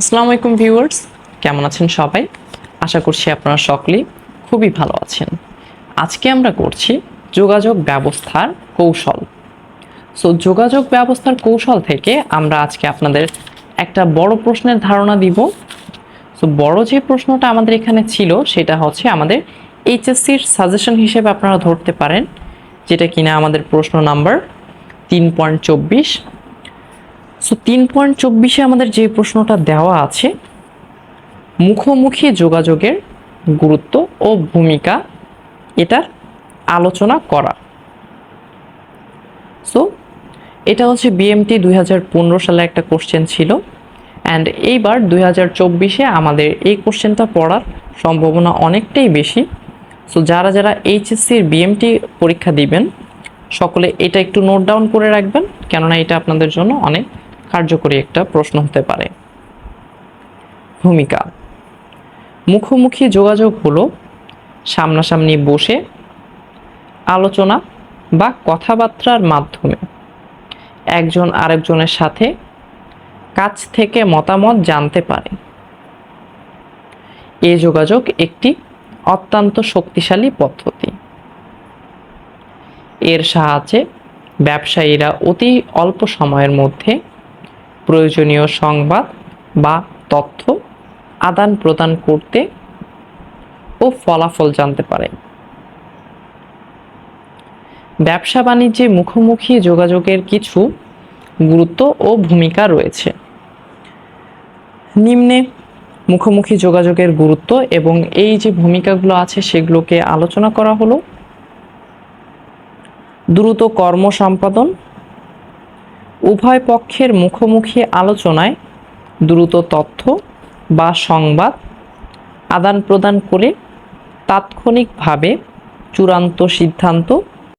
আসসালামু আলাইকুম ভিউয়ার্স, কেমন আছেন সবাই? আশা করছি আপনারা সকলেই খুবই ভালো আছেন। আজকে আমরা করছি যোগাযোগ ব্যবস্থার কৌশল। সো যোগাযোগ ব্যবস্থার কৌশল থেকে আমরা আজকে আপনাদের একটা বড় প্রশ্নের ধারণা দিব। সো বড় যে প্রশ্নটা আমাদের এখানে ছিল, সেটা হচ্ছে আমাদের এইচএসসির সাজেশন হিসেবে আপনারা ধরতে পারেন, যেটা কিনা আমাদের প্রশ্ন নাম্বার তিন পয়েন্ট চব্বিশ সো তিন পয়েন্ট চব্বিশে আমাদের যে প্রশ্নটা দেওয়া আছে, মুখোমুখি যোগাযোগের গুরুত্ব ও ভূমিকা এটার আলোচনা করা। সো এটা হচ্ছে বিএমটি দুই হাজার পনেরো সালে একটা কোশ্চেন ছিল। অ্যান্ড এইবার দুই হাজার চব্বিশে আমাদের এই কোশ্চেনটা পড়ার সম্ভাবনা অনেকটাই বেশি। সো যারা যারা এইচএসসির বিএমটি পরীক্ষা দিবেন, সকলে এটা একটু নোট ডাউন করে রাখবেন। কেননা এটা আপনাদের জন্য অনেক কার্যকরী একটা প্রশ্ন হতে পারে। ভূমিকা। মুখোমুখি যোগাযোগ হলো সামনাসামনি বসে আলোচনা বা কথাবার্তার মাধ্যমে। একজন আরেকজনের সাথে কাছ থেকে মতামত জানতে পারে। এ যোগাযোগ একটি অত্যন্ত শক্তিশালী পদ্ধতি। এর সাহায্যে ব্যবসায়ীরা অতি অল্প সময়ের মধ্যে প্রয়োজনীয় সংবাদ বা তথ্য আদান প্রদান করতে ও ফলাফল জানতে পারে। ব্যবসা বাণিজ্যে মুখোমুখি যোগাযোগের কিছু গুরুত্ব ও ভূমিকা রয়েছে। নিম্নে মুখোমুখি যোগাযোগের গুরুত্ব এবং এই যে ভূমিকাগুলো আছে সেগুলোকে আলোচনা করা হলো। দ্রুত কর্ম সম্পাদন উভয় পক্ষের মুখোমুখি আলোচনায় দ্রুত তথ্য বা সংবাদ আদান প্রদান করে তাৎক্ষণিকভাবে চূড়ান্ত সিদ্ধান্ত